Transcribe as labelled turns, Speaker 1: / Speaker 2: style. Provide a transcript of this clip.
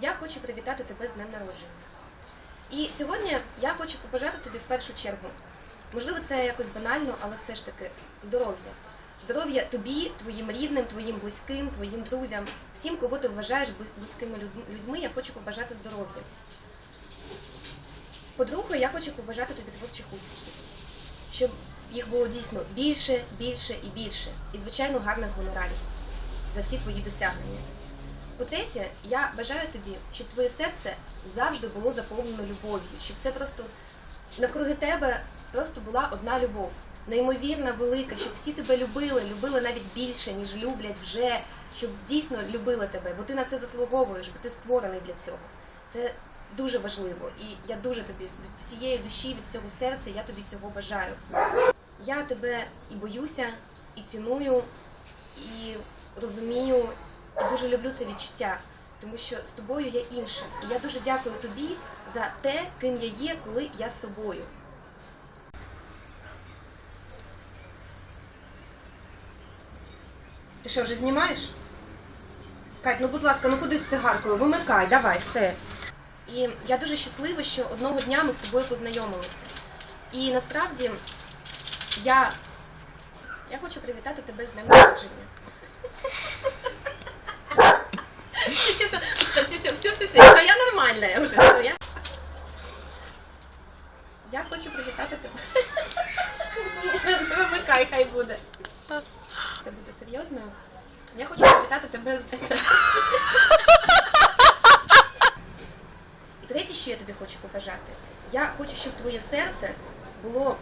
Speaker 1: я хочу привітати тебе з днем народження. І сьогодні я хочу побажати тобі в першу чергу. Можливо, це якось банально, але все ж таки здоров'я. Здоров'я тобі, твоїм рідним, твоїм близьким, твоїм друзям, всім, кого ти вважаєш близькими людьми, я хочу побажати здоров'я. По-друге, я хочу побажати тобі творчих успіхів, щоб їх було дійсно більше, більше і більше. І, звичайно, гарних гонорарів за всі твої досягнення. По-третє, я бажаю тобі, щоб твоє серце завжди було заповнено любов'ю, щоб це просто навкруги тебе просто була одна любов, неймовірна, велика, щоб всі тебе любили, любили навіть більше, ніж люблять вже, щоб дійсно любили тебе, бо ти на це заслуговуєш, бо ти створений для цього. Це дуже важливо, і я дуже тобі від всієї душі, від всього серця, я тобі цього бажаю. Я тебе і боюся, і ціную, і розумію, дуже люблю це відчуття, тому що з тобою я інша. І я дуже дякую тобі за те, ким я є, коли я з тобою. Ти що, вже знімаєш? Кать, ну будь ласка, ну куди з цигаркою? Вимикай, давай, все. І я дуже щаслива, що одного дня ми з тобою познайомилися. І насправді я, я хочу привітати тебе з днем народження. Чесно, все, все, все, все, я нормальна я вже. Я... я хочу привітати тебе. Вимикай, хай буде. Це буде серйозно. Я хочу привітати тебе з днем. І третє, що я тобі хочу побажати, я хочу, щоб твоє серце було